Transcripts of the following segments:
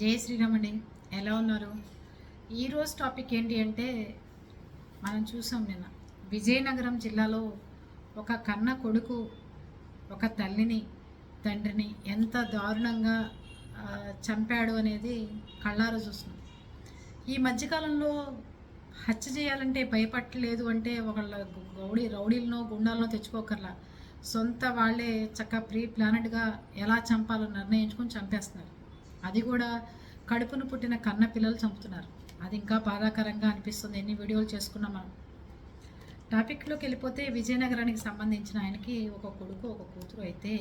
జై శ్రీరామ్ ఎలా ఉన్నారు? ఈరోజు టాపిక్ ఏంటి అంటే మనం చూసాం నిన్న విజయనగరం జిల్లాలో ఒక కన్న కొడుకు ఒక తల్లిని తండ్రిని ఎంత దారుణంగా చంపాడు అనేది కళ్ళారా చూస్తున్నాం. ఈ మధ్యకాలంలో హత్య చేయాలంటే భయపట్టలేదు అంటే ఒకళ్ళ గౌడీ రౌడీలనో గుండాలనో తెచ్చుకోకర్లా. సొంత వాళ్ళే చక్కగా ప్రీ ప్లానెట్గా ఎలా చంపాలో నిర్ణయించుకొని చంపేస్తున్నారు. అది కూడా కడుపును పుట్టిన కన్న పిల్లలు చంపుతున్నారు. అది ఇంకా బాధాకరంగా అనిపిస్తుంది. ఎన్ని వీడియోలు చేసుకున్నాం మనం. టాపిక్లోకి వెళ్ళిపోతే విజయనగరానికి సంబంధించిన ఆయనకి ఒక కొడుకు ఒక కూతురు అయితే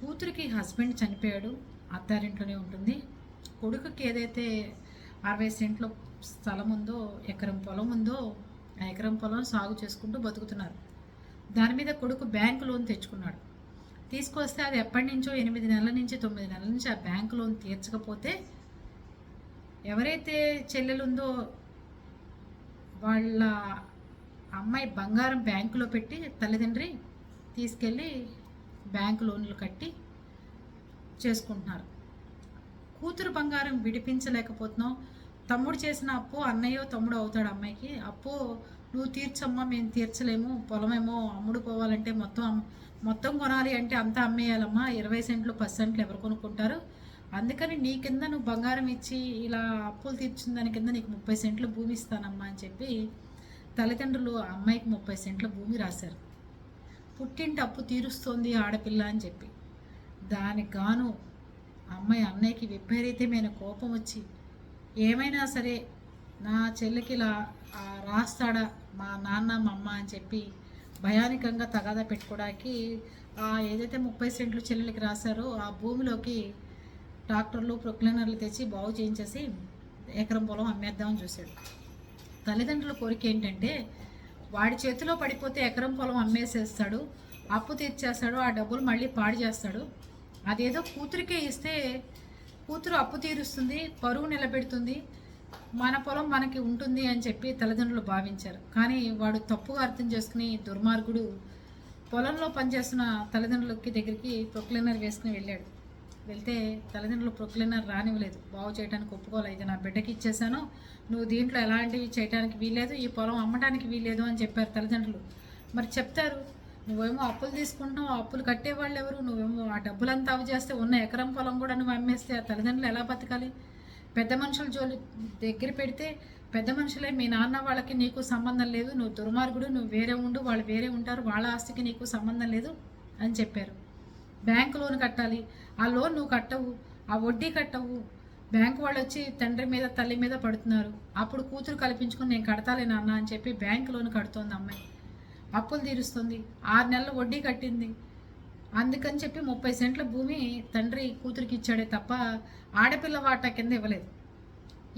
కూతురికి హస్బెండ్ చనిపోయాడు. అత్తారింట్లోనే ఉంటుంది. కొడుకుకి ఏదైతే అరవై సెంట్లో స్థలం ఉందో ఎకరం పొలం ఉందో ఆ ఎకరం పొలం సాగు చేసుకుంటూ బతుకుతున్నారు. దాని మీద కొడుకు బ్యాంకు లోన్ తెచ్చుకున్నాడు. తీసుకొస్తే అది ఎప్పటి నుంచో ఎనిమిది నెలల నుంచి తొమ్మిది నెలల నుంచి ఆ బ్యాంకు లోన్ తీర్చకపోతే ఎవరైతే చెల్లెలు ఉందో వాళ్ళ అమ్మాయి బంగారం బ్యాంకులో పెట్టి తల్లిదండ్రి తీసుకెళ్ళి బ్యాంకు లోన్లు కట్టి చేసుకుంటున్నారు. కూతురు బంగారం విడిపించలేకపోతున్నాం తమ్ముడు చేసిన అప్పు అన్నయ్యో తమ్ముడు అవుతాడు అమ్మాయికి. అప్పు నువ్వు తీర్చమ్మా మేము తీర్చలేము పొలమేమో అమ్ముడు పోవాలంటే మొత్తం మొత్తం కొనాలి అంటే అంతా అమ్మేయాలమ్మా. ఇరవై సెంట్లు పది సెంట్లు ఎవరు కొనుక్కుంటారు? అందుకని నీ కింద నువ్వు బంగారం ఇచ్చి ఇలా అప్పులు తీర్చిన దాని కింద నీకు ముప్పై సెంట్లు భూమి ఇస్తానమ్మా అని చెప్పి తల్లిదండ్రులు ఆ అమ్మాయికి ముప్పై సెంట్ల భూమి రాశారు. పుట్టింటి అప్పు తీరుస్తోంది ఆడపిల్ల అని చెప్పి. దానికి గాను ఆ అమ్మాయి అన్నయ్యకి విపరీతమైన కోపం వచ్చి ఏమైనా సరే నా చెల్లికి ఇలా రాస్తాడా మా నాన్న మా అమ్మ అని చెప్పి భయానికంగా తగాదా పెట్టుకోవడానికి ఆ ఏదైతే ముప్పై సెంట్లు చెల్లెలకి రాశారో ఆ భూమిలోకి ట్రాక్టర్లు ప్రొక్లైనర్లు తెచ్చి బాగు చేయించేసి ఎకరం పొలం అమ్మేద్దామని చూశాడు. తల్లిదండ్రుల కోరిక ఏంటంటే వాడి చేతిలో పడిపోతే ఎకరం పొలం అమ్మేసేస్తాడు అప్పు తీర్చేస్తాడు ఆ డబ్బులు మళ్ళీ పాడు చేస్తాడు. అదేదో కూతురికే ఇస్తే కూతురు అప్పు తీరుస్తుంది పరువు నిలబెడుతుంది మన పొలం మనకి ఉంటుంది అని చెప్పి తల్లిదండ్రులు భావించారు. కానీ వాడు తప్పుగా అర్థం చేసుకుని దుర్మార్గుడు పొలంలో పనిచేస్తున్న తల్లిదండ్రులకి దగ్గరికి ప్రొక్లీనర్ వేసుకుని వెళ్ళాడు. వెళ్తే తల్లిదండ్రులు ప్రొక్లీనర్ రానివ్వలేదు. బాగు చేయడానికి ఒప్పుకోలేదు. ఇది నా బిడ్డకి ఇచ్చేసాను నువ్వు దీంట్లో ఎలాంటివి చేయడానికి వీల్లేదు. ఈ పొలం అమ్మడానికి వీల్లేదు అని చెప్పారు తల్లిదండ్రులు. మరి చెప్తారు నువ్వేమో అప్పులు తీసుకుంటున్నావు. అప్పులు కట్టేవాళ్ళు ఎవరు? నువ్వేమో ఆ డబ్బులంతా అవి చేస్తే ఉన్న ఎకరం పొలం కూడా నువ్వు అమ్మేస్తే ఆ తల్లిదండ్రులు ఎలా బతకాలి? పెద్ద మనుషుల జోలి దగ్గర పెడితే పెద్ద మనుషులే మీ నాన్న వాళ్ళకి నీకు సంబంధం లేదు నువ్వు దుర్మార్గుడు నువ్వు వేరే ఉండు వాళ్ళు వేరే ఉంటారు వాళ్ళ ఆస్తికి నీకు సంబంధం లేదు అని చెప్పారు. బ్యాంకు లోన్ కట్టాలి. ఆ లోన్ నువ్వు కట్టవు ఆ వడ్డీ కట్టవు. బ్యాంకు వాళ్ళు వచ్చి తండ్రి మీద తల్లి మీద పడుతున్నారు. అప్పుడు కూతురు కల్పించుకుని నేను కడతాలే నాన్న అని చెప్పి బ్యాంకు లోన్ కడుతోంది అమ్మాయి. అప్పులు తీరుస్తుంది. ఆరు నెలల వడ్డీ కట్టింది. అందుకని చెప్పి ముప్పై సెంట్ల భూమి తండ్రి కూతురికి ఇచ్చాడే తప్ప ఆడపిల్ల వాటా కింద ఇవ్వలేదు.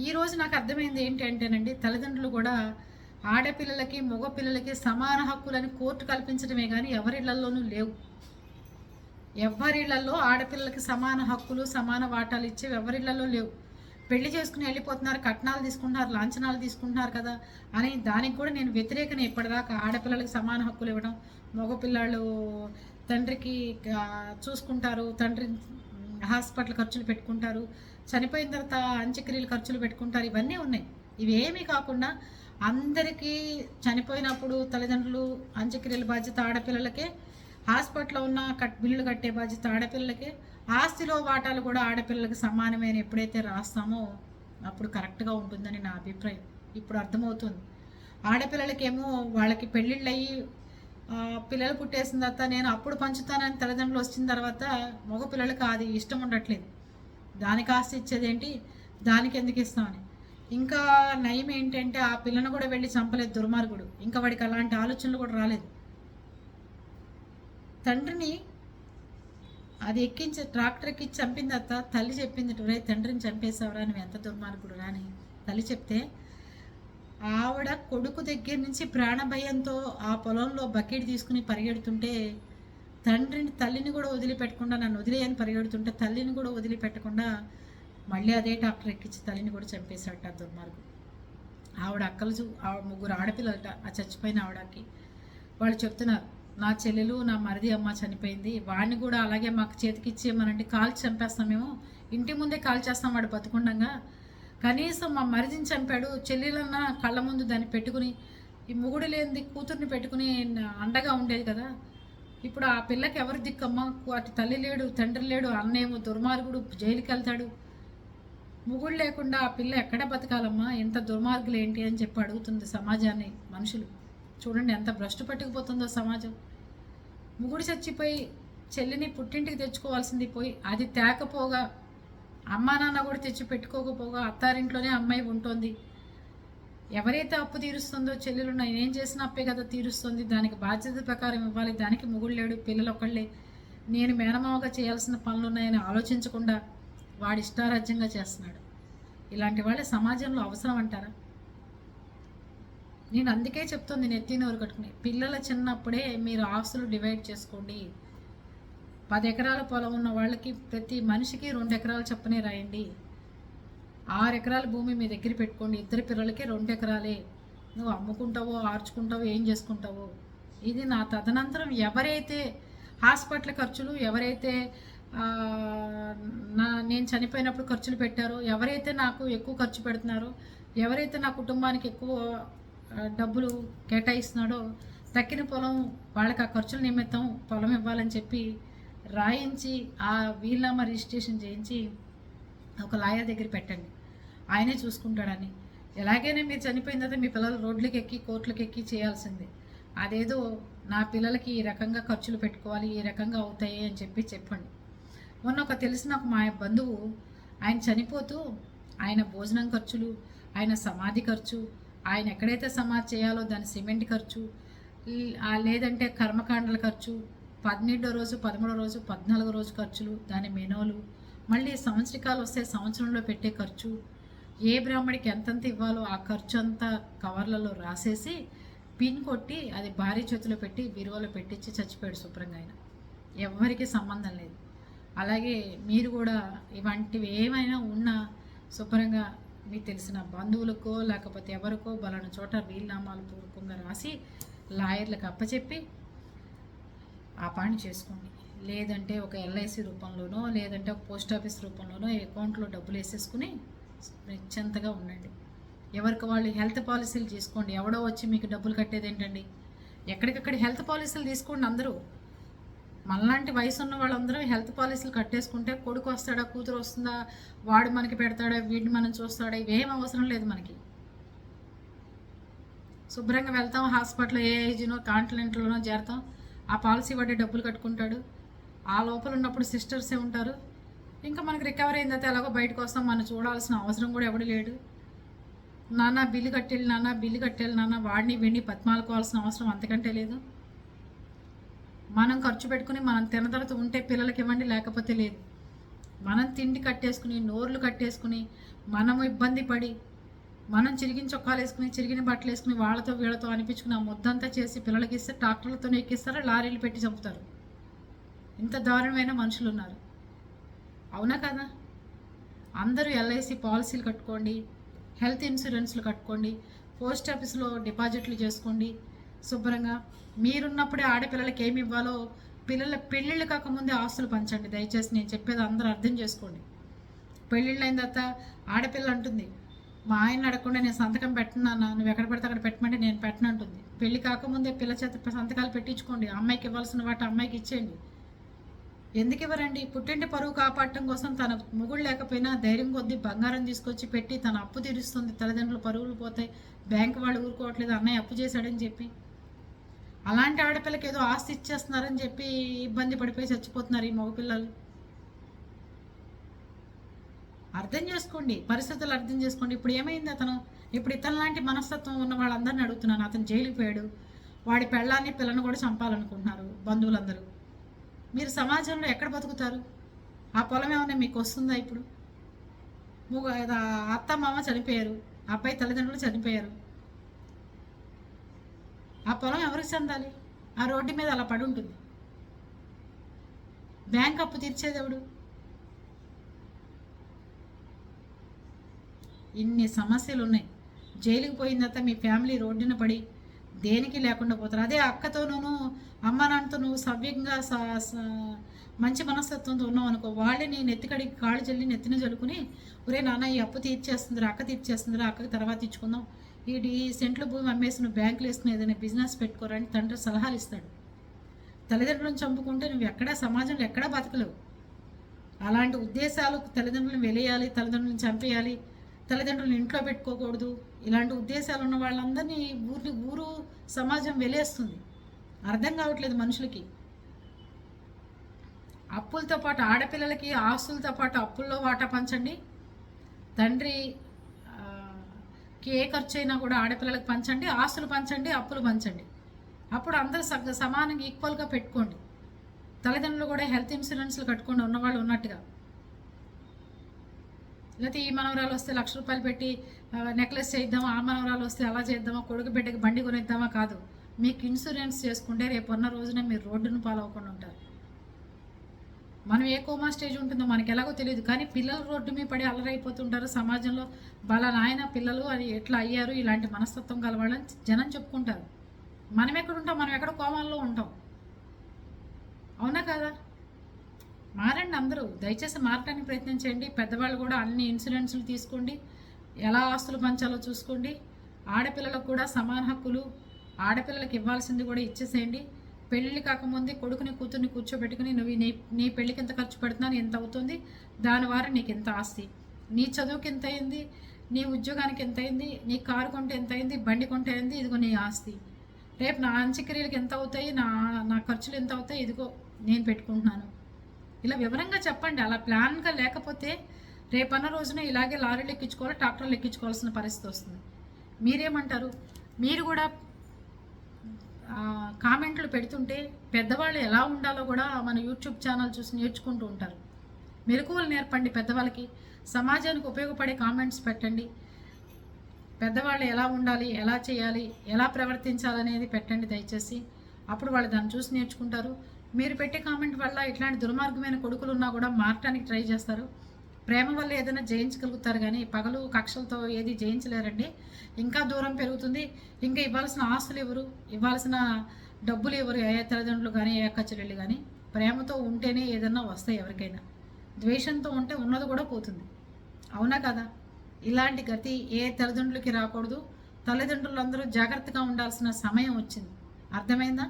ఈ రోజు నాకు అర్థమైంది ఏంటి అంటేనండి తల్లిదండ్రులు కూడా ఆడపిల్లలకి మగ పిల్లలకి సమాన హక్కులని కోర్టు కల్పించడమే కానీ ఎవరిళ్ళలోనూ లేవు. ఎవరిళ్ళలో ఆడపిల్లలకి సమాన హక్కులు సమాన వాటాలు ఇచ్చేవి ఎవరిళ్ళలో లేవు. పెళ్ళి చేసుకుని వెళ్ళిపోతున్నారు కట్నాలు తీసుకుంటున్నారు లాంఛనాలు తీసుకుంటున్నారు కదా అని దానికి కూడా నేను వ్యతిరేకనే ఇప్పటిదాకా. ఆడపిల్లలకి సమాన హక్కులు ఇవ్వడం మగపిల్లాళ్ళు తండ్రికి చూసుకుంటారు. తండ్రి హాస్పిటల్ ఖర్చులు పెట్టుకుంటారు. చనిపోయిన తర్వాత అంత్యక్రియలు ఖర్చులు పెట్టుకుంటారు. ఇవన్నీ ఉన్నాయి. ఇవేమీ కాకుండా అందరికీ చనిపోయినప్పుడు తల్లిదండ్రులు అంత్యక్రియల బాధ్యత ఆడపిల్లలకే హాస్పిటల్లో ఉన్న కట్ బిల్లులు కట్టే బాధ్యత ఆడపిల్లలకే ఆస్తిలో వాటాలు కూడా ఆడపిల్లలకి సమానమైన ఎప్పుడైతే రాస్తామో అప్పుడు కరెక్ట్గా ఉంటుందని నా అభిప్రాయం. ఇప్పుడు అర్థమవుతుంది. ఆడపిల్లలకేమో వాళ్ళకి పెళ్ళిళ్ళు అయ్యి పిల్లలు పుట్టేసిన తర్వాత నేను అప్పుడు పంచుతానని తల్లిదండ్రులు వచ్చిన తర్వాత మగ పిల్లలకి అది ఇష్టం ఉండట్లేదు. దానికి ఆస్తి ఇచ్చేదేంటి? దానికి ఎందుకు ఇస్తామని. ఇంకా నయం ఏంటంటే ఆ పిల్లను కూడా వెళ్ళి చంపలేదు దుర్మార్గుడు. ఇంకా వాడికి అలాంటి ఆలోచనలు కూడా రాలేదు. తండ్రిని అది ఎక్కించి ట్రాక్టర్ ఎక్కించి చంపిన తర్వాత తల్లి చెప్పింది రే తండ్రిని చంపేశావురా నువ్వు ఎంత దుర్మార్గుడు రాని తల్లి చెప్తే ఆవిడ కొడుకు దగ్గర నుంచి ప్రాణభయంతో ఆ పొలంలో బకెట్ తీసుకుని పరిగెడుతుంటే తండ్రిని తల్లిని కూడా వదిలిపెట్టకుండా నన్ను వదిలేయని పరిగెడుతుంటే తల్లిని కూడా వదిలిపెట్టకుండా మళ్ళీ అదే డాక్టర్ ఎక్కించి తల్లిని కూడా చంపేశాడట ఆ దుర్మార్గుడు. ఆవిడ అక్కలు చూ ఆవిడ ముగ్గురు ఆడపిల్లలట ఆ చచ్చిపోయిన ఆవిడకి. వాళ్ళు చెప్తున్నారు నా చెల్లెలు నా మరిది అమ్మ చనిపోయింది. వాడిని కూడా అలాగే మాకు చేతికి ఇచ్చేయమనండి కాల్చి చంపేస్తాం మేము. ఇంటి ముందే కాల్ చేస్తాం వాడు బతుకుండగా. కనీసం మా మరిదిని చంపాడు చెల్లెలన్న కళ్ళ ముందు దాన్ని పెట్టుకుని ఈ మొగుడు లేనిది కూతుర్ని పెట్టుకుని అండగా ఉండేది కదా. ఇప్పుడు ఆ పిల్లకి ఎవరు దిక్కమ్మా? అటు తల్లి లేడు తండ్రి లేడు అన్నేమో దుర్మార్గుడు జైలుకి వెళ్తాడు మొగుడు లేకుండా ఆ పిల్ల ఎక్కడ బతకాలమ్మా? ఎంత దుర్మార్గులు ఏంటి అని చెప్పి అడుగుతుంది సమాజాన్ని మనుషులు. చూడండి ఎంత భ్రష్టు పట్టుకుపోతుందో సమాజం. ముగుడు చచ్చిపోయి చెల్లిని పుట్టింటికి తెచ్చుకోవాల్సింది పోయి అది తేకపోగా అమ్మా నాన్న కూడా తెచ్చి పెట్టుకోకపోగా అత్తారింట్లోనే అమ్మాయి ఉంటుంది. ఎవరైతే అప్పు తీరుస్తుందో చెల్లెలు నేనేం చేసిన అప్పే కదా తీరుస్తుంది. దానికి బాధ్యత ప్రకారం ఇవ్వాలి. దానికి ముగుడు లేడు పిల్లలు ఒకళ్ళే. నేను మేనమావగా చేయాల్సిన పనులు ఉన్నాయని ఆలోచించకుండా వాడి ఇష్టారాజ్యంగా చేస్తున్నాడు. ఇలాంటి వాళ్ళే సమాజంలో అవసరం అంటారా? నేను అందుకే చెప్తుంది నెత్తినోరు కట్టుకుని. పిల్లల చిన్నప్పుడే మీరు ఆస్తులు డివైడ్ చేసుకోండి. పది ఎకరాల పొలం ఉన్న వాళ్ళకి ప్రతి మనిషికి రెండు ఎకరాలు చెప్పనే రాయండి. ఆరు ఎకరాల భూమి మీ దగ్గర పెట్టుకోండి. ఇద్దరు పిల్లలకి రెండు ఎకరాలే. నువ్వు అమ్ముకుంటావో ఆర్చుకుంటావో ఏం చేసుకుంటావో? ఇది నా తదనంతరం ఎవరైతే హాస్పిటల్ ఖర్చులు ఎవరైతే నా నేను చనిపోయినప్పుడు ఖర్చులు పెట్టారో ఎవరైతే నాకు ఎక్కువ ఖర్చు పెడుతున్నారో ఎవరైతే నా కుటుంబానికి ఎక్కువ డబ్బులు కేటాయిస్తున్నాడో తక్కిన పొలం వాళ్ళకి ఆ ఖర్చుల నిమిత్తం పొలం ఇవ్వాలని చెప్పి రాయించి ఆ వీలునామా రిజిస్ట్రేషన్ చేయించి ఒక లాయర్ దగ్గర పెట్టండి. ఆయనే చూసుకుంటాడని. ఎలాగైనా మీరు చనిపోయిన తర్వాత మీ పిల్లలు రోడ్లకి ఎక్కి కోర్టులకు ఎక్కి చేయాల్సిందే. అదేదో నా పిల్లలకి ఈ రకంగా ఖర్చులు పెట్టుకోవాలి ఈ రకంగా అవుతాయి అని చెప్పి చెప్పండి. మొన్న ఒక తెలిసిన ఒక మా బంధువు ఆయన చనిపోతూ ఆయన భోజనం ఖర్చులు ఆయన సమాధి ఖర్చు ఆయన ఎక్కడైతే సమాధి చేయాలో దాని సిమెంట్ ఖర్చు లేదంటే కర్మకాండల ఖర్చు పన్నెండో రోజు పదమూడో రోజు పద్నాలుగో రోజు ఖర్చులు దాని మెనోలు మళ్ళీ సంవత్సరికాలు వస్తే సంవత్సరంలో పెట్టే ఖర్చు. ఏ బ్రాహ్మడికి ఎంతెంత ఇవ్వాలో ఆ ఖర్చు అంతా కవర్లలో రాసేసి పిన్ కొట్టి అది భారీ చేతిలో పెట్టి బీరువాలో పెట్టించి చచ్చిపోయాడు శుభ్రంగా ఆయన. ఎవ్వరికీ సంబంధం లేదు. అలాగే మీరు కూడా ఇవంటివి ఏమైనా ఉన్నా శుభ్రంగా మీకు తెలిసిన బంధువులకో లేకపోతే ఎవరికో బలాన చోట వీలునామాలు పూర్వకంగా రాసి లాయర్లకు అప్పచెప్పి ఆ పని చేసుకోండి. లేదంటే ఒక ఎల్ఐసి రూపంలోనో లేదంటే ఒక పోస్ట్ ఆఫీస్ రూపంలోనో అకౌంట్లో డబ్బులు వేసేసుకుని నిశ్చంతగా ఉండండి. ఎవరికి వాళ్ళు హెల్త్ పాలసీలు తీసుకోండి ఎవడో వచ్చి మీకు డబ్బులు కట్టేది ఏంటండి? ఎక్కడికక్కడ హెల్త్ పాలసీలు తీసుకోండి అందరూ. మనలాంటి వయసు ఉన్న వాళ్ళందరూ హెల్త్ పాలసీలు కట్టేసుకుంటే కొడుకు వస్తాడా కూతురు వస్తుందా వాడు మనకి పెడతాడా వీడిని మనం చూస్తాడా ఇవేం అవసరం లేదు మనకి. శుభ్రంగా వెళ్తాం హాస్పిటల్ ఏ ఏజ్నో కాంటినెంట్లోనో చేరతాం. ఆ పాలసీ వాడే డబ్బులు కట్టుకుంటాడు. ఆ లోపల ఉన్నప్పుడు సిస్టర్సే ఉంటారు? ఇంకా మనకి రికవర్ అయిన తర్వాత ఎలాగో బయటకు వస్తాం. మనం చూడాల్సిన అవసరం కూడా ఎవడు లేడు. నాన్న బిల్లు కట్టేళ్ళు నాన్న బిల్లు కట్టేళ్ళు నాన్న వాడిని వెండి పద్మాలుకోవాల్సిన అవసరం అంతకంటే లేదు. మనం ఖర్చు పెట్టుకుని మనం తినదలత ఉంటే పిల్లలకి ఇవ్వండి లేకపోతే లేదు. మనం తిండి కట్టేసుకుని నోర్లు కట్టేసుకుని మనము ఇబ్బంది పడి మనం చిరిగిన చొక్కాలు వేసుకుని చిరిగిన బట్టలు వేసుకుని వాళ్ళతో వీళ్ళతో అనిపించుకుని ఆ ముద్దంతా చేసి పిల్లలకి ఇస్తే ట్రాక్టర్లతో ఎక్కిస్తారా లారీలు పెట్టి చంపుతారు? ఇంత దారుణమైన మనుషులు ఉన్నారు. అవునా కదా? అందరూ ఎల్ఐసి పాలసీలు కట్టుకోండి హెల్త్ ఇన్సూరెన్స్లు కట్టుకోండి పోస్ట్ ఆఫీస్లో డిపాజిట్లు చేసుకోండి. శుభ్రంగా మీరున్నప్పుడే ఆడపిల్లలకి ఏమి ఇవ్వాలో పిల్లల పెళ్ళిళ్ళు కాకముందే ఆస్తులు పంచండి. దయచేసి నేను చెప్పేది అందరూ అర్థం చేసుకోండి. పెళ్ళిళ్ళు అయిన తర్వాత ఆడపిల్ల అంటుంది మా ఆయన అడగకుండా నేను సంతకం పెట్టినాను? నువ్వు ఎక్కడ పెడితే అక్కడ పెట్టమంటే నేను పెట్టనంటుంది. పెళ్ళి పెళ్ళి కాకముందే పిల్ల చేత సంతకాలు పెట్టించుకోండి. అమ్మాయికి ఇవ్వాల్సిన వాటి అమ్మాయికి ఇచ్చేయండి. ఎందుకు ఇవ్వరండి? పుట్టింటి పరువు కాపాడటం కోసం తన మొగుడు లేకపోయినా ధైర్యం కొద్దీ బంగారం తీసుకొచ్చి పెట్టి తన అప్పు తీరుస్తుంది. తల్లిదండ్రులు పరువులు పోతాయి బ్యాంకు వాళ్ళు ఊరుకోవట్లేదు. అన్నయ్య అప్పు చేశాడని చెప్పి. అలాంటి ఆడపిల్లకి ఏదో ఆస్తి ఇచ్చేస్తున్నారని చెప్పి ఇబ్బంది పడిపోయి చచ్చిపోతున్నారు ఈ మగపిల్లలు. అర్థం చేసుకోండి పరిస్థితులు అర్థం చేసుకోండి. ఇప్పుడు ఏమైంది అతను? ఇప్పుడు ఇతను లాంటి మనస్తత్వం ఉన్న వాళ్ళందరిని అడుగుతున్నాను. అతను జైలుకి పోయాడు. వాడి పెళ్ళాన్ని పిల్లని కూడా చంపాలనుకుంటున్నారు బంధువులందరూ. మీరు సమాజంలో ఎక్కడ బతుకుతారు? ఆ పొలం ఏమైనా మీకు వస్తుందా ఇప్పుడు? అత్త మామ చనిపోయారు. అబ్బాయి తల్లిదండ్రులు చనిపోయారు. ఆ పొలం ఎవరికి చెందాలి? ఆ రోడ్డు మీద అలా పడి ఉంటుంది. బ్యాంక్ అప్పు తీర్చేది ఇన్ని సమస్యలు ఉన్నాయి జైలుకి పోయిన తర్వాత మీ ఫ్యామిలీ రోడ్డున పడి దేనికి లేకుండా పోతారు? అదే అక్కతోనూ అమ్మ నాన్నతో నువ్వు సవ్యంగా స- మంచి మనస్తత్వంతో ఉన్నావు అనుకో వాళ్ళని నెత్తికడికి కాళ్ళు చల్లి నెత్తిన చల్లుకుని ఒరే నాన్న ఈ అప్పు తీర్చేస్తుందిరా అక్క తీర్చేస్తుందిరా అక్కకి తర్వాత ఇచ్చుకుందాం. ఈ సెంట్ల భూమి అమ్మేసి నువ్వు బ్యాంకులు వేసుకుని ఏదైనా బిజినెస్ పెట్టుకోరని తండ్రి సలహాలు ఇస్తాడు. తల్లిదండ్రులను చంపుకుంటే నువ్వు ఎక్కడా సమాజంలో ఎక్కడా బతకలేవు. అలాంటి ఉద్దేశాలు తల్లిదండ్రులను వెలేయాలి తల్లిదండ్రులను చంపేయాలి తల్లిదండ్రులను ఇంట్లో పెట్టుకోకూడదు. ఇలాంటి ఉద్దేశాలు ఉన్న వాళ్ళందరినీ ఊరి ఊరు సమాజం వెలేస్తుంది అర్థం కావట్లేదు మనుషులకి. అప్పులతో పాటు ఆడపిల్లలకి ఆస్తులతో పాటు అప్పుల్లో వాటా పంచండి. తండ్రి ఏ ఖర్చు అయినా కూడా ఆడపిల్లలకు పంచండి. ఆస్తులు పంచండి అప్పులు పంచండి. అప్పుడు అందరూ సగ సమానంగా ఈక్వల్గా పెట్టుకోండి. తల్లిదండ్రులు కూడా హెల్త్ ఇన్సూరెన్స్లు కట్టుకోండి. ఉన్నవాళ్ళు ఉన్నట్టుగా. లేకపోతే ఈ మనవరాలు వస్తే లక్ష రూపాయలు పెట్టి నెక్లెస్ చేద్దామా ఆ మనవరాలు వస్తే అలా చేద్దామా కొడుకు బిడ్డకి బండి కొనిద్దామా కాదు. మీకు ఇన్సూరెన్స్ చేసుకుంటే రేపు ఉన్న రోజున మీరు రోడ్డును పాలవకుండా ఉంటారు. మనం ఏ కోమా స్టేజ్ ఉంటుందో మనకి ఎలాగో తెలియదు. కానీ పిల్లలు రోడ్డు మీద పడి అలరైపోతుంటారు సమాజంలో వాళ్ళ నాయన పిల్లలు అది ఎట్లా అయ్యారు ఇలాంటి మనస్తత్వం కలవాళ్ళని జనం చెప్పుకుంటారు. మనం ఎక్కడ ఉంటాం? మనం ఎక్కడ కోమాల్లో ఉంటాం? అవునా కదా? మారండి అందరూ. దయచేసి మారటానికి ప్రయత్నం చేయండి. పెద్దవాళ్ళు కూడా అన్ని ఇన్సూరెన్స్లు తీసుకోండి. ఎలా ఆస్తులు పంచాలో చూసుకోండి. ఆడపిల్లలకు కూడా సమాన హక్కులు. ఆడపిల్లలకు ఇవ్వాల్సింది కూడా ఇచ్చేసేయండి. పెళ్ళి కాకముందే కొడుకుని కూతుర్ని కూర్చోబెట్టుకుని నువ్వు నీ నీ పెళ్ళికి ఎంత ఖర్చు పెడుతున్నాను ఎంత అవుతుంది? దాని ద్వారా నీకు ఎంత ఆస్తి? నీ చదువుకి ఎంత అయింది? నీ ఉద్యోగానికి ఎంత అయింది? నీ కారు కొంటే ఎంత అయింది? బండి కొంటే అయింది? ఇదిగో నీ ఆస్తి. రేపు నా అంత్యక్రియలకు ఎంత అవుతాయి? నా నా ఖర్చులు ఎంత అవుతాయి? ఇదిగో నేను పెట్టుకుంటున్నాను. ఇలా వివరంగా చెప్పండి. అలా ప్లాన్గా లేకపోతే రేపన్న రోజున ఇలాగే లారీలు ఎక్కించుకోవాలి ట్రాక్టర్లు ఎక్కించుకోవాల్సిన పరిస్థితి వస్తుంది. మీరేమంటారు? మీరు కూడా కామెంట్లు పెడుతుంటే పెద్దవాళ్ళు ఎలా ఉండాలో కూడా మన యూట్యూబ్ ఛానల్ చూసి నేర్చుకుంటూ ఉంటారు. మెలకువలు నేర్పండి పెద్దవాళ్ళకి. సమాజానికి ఉపయోగపడే కామెంట్స్ పెట్టండి. పెద్దవాళ్ళు ఎలా ఉండాలి ఎలా చేయాలి ఎలా ప్రవర్తించాలనేది పెట్టండి దయచేసి. అప్పుడు వాళ్ళు దాన్ని చూసి నేర్చుకుంటారు. మీరు పెట్టే కామెంట్ వల్ల ఇట్లాంటి దుర్మార్గమైన కొడుకులు ఉన్నా కూడా మారటానికి ట్రై చేస్తారు. ప్రేమ వల్ల ఏదైనా జయించగలుగుతారు కానీ పగలు కక్షలతో ఏది జయించలేరండి. ఇంకా దూరం పెరుగుతుంది. ఇంకా ఇవ్వాల్సిన ఆస్తులు ఎవరు? ఇవ్వాల్సిన డబ్బులు ఎవరు? ఏ తల్లిదండ్రులు కానీ ఏ అక్క చెల్లెళ్ళు కానీ ప్రేమతో ఉంటేనే ఏదన్నా వస్తాయి ఎవరికైనా. ద్వేషంతో ఉంటే ఉన్నది కూడా పోతుంది. అవునా కదా? ఇలాంటి గతి ఏ తల్లిదండ్రులకి రాకూడదు. తల్లిదండ్రులందరూ జాగ్రత్తగా ఉండాల్సిన సమయం వచ్చింది. అర్థమైందా?